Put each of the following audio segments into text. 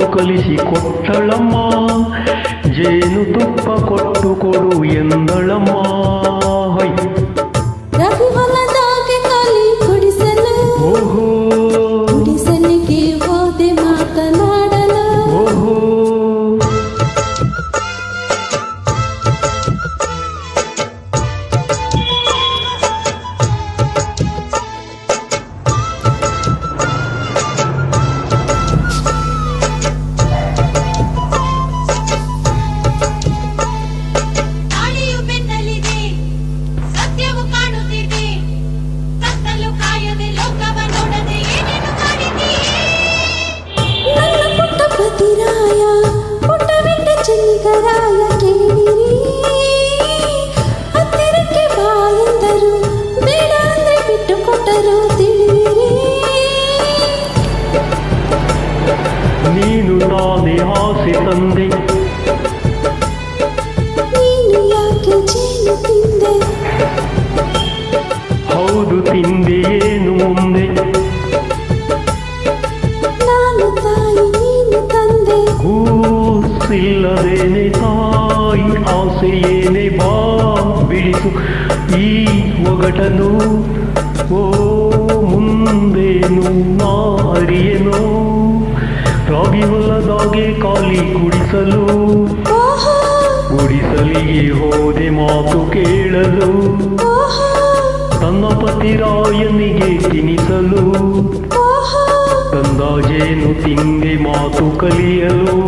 కొట్టు కలిసి కొట్టಳమ్మా ಜೇನು ತುಪ್ಪ ಕೊಟ್ಟು ಕೊಡು ಎಂದಳಮ್ಮ ಬಂದೆ ಹೌದು ತಿಂದೆ ಏನು ಮುಂದೆ ಕೂಸಿಲ್ಲದೇನೆ ತಾಯಿ ಆಸೆಯೇನೆ ಬಾ ಬಿಡಿತು ಈ ಒಗಟನು ಓ ಮುಂದೇನು ನಾ ಅರಿಯನೋ ರಾಗಿ ಹೊಲ್ಲದಾಗೆ ಕಾಲಿ ಕೂಡ ಉಳಿಸಲು. ಗುಡಿಸಲಿಗೆ ಹೋದೆ ಮಾತು ಕೇಳಲು. ತನ್ನ ಪತಿರಾಯನಿಗೆ ತಿನಿಸಲು ತಂದಾಜೇನು ತಿಂದೆ ಮಾತು ಕಲಿಯಲು.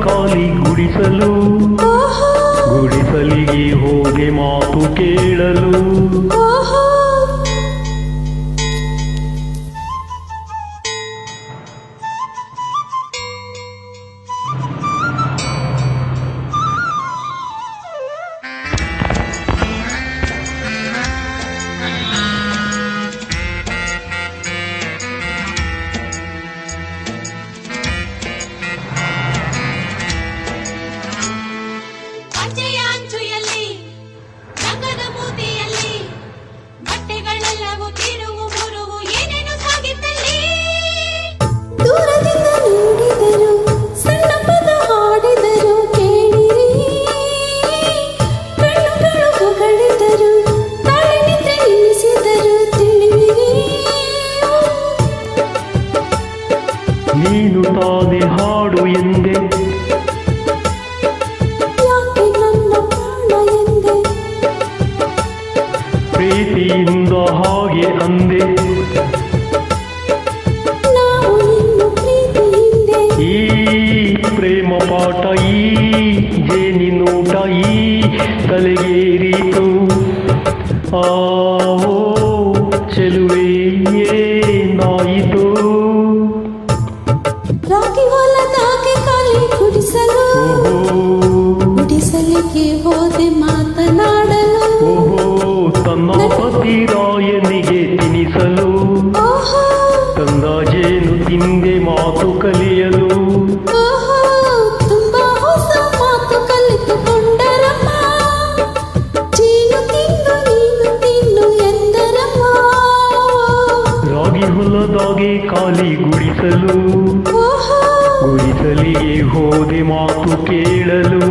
ಕಾಲಿ ಗುಡಿಸಲು. ಹೋಗಿ ಮಾತು ಕೇಳಲು. ಓಹೋ పేరితో ఆవో చెలువేయే నాయితో. రాగి వల నాకి కాలి గుడిసలు. గుడిసలికి హోదే మా ನುಡಿಸಲು ಗುಡಿಸಲಿ ಹೋದೆ ಮಾತು ಕೇಳಲು.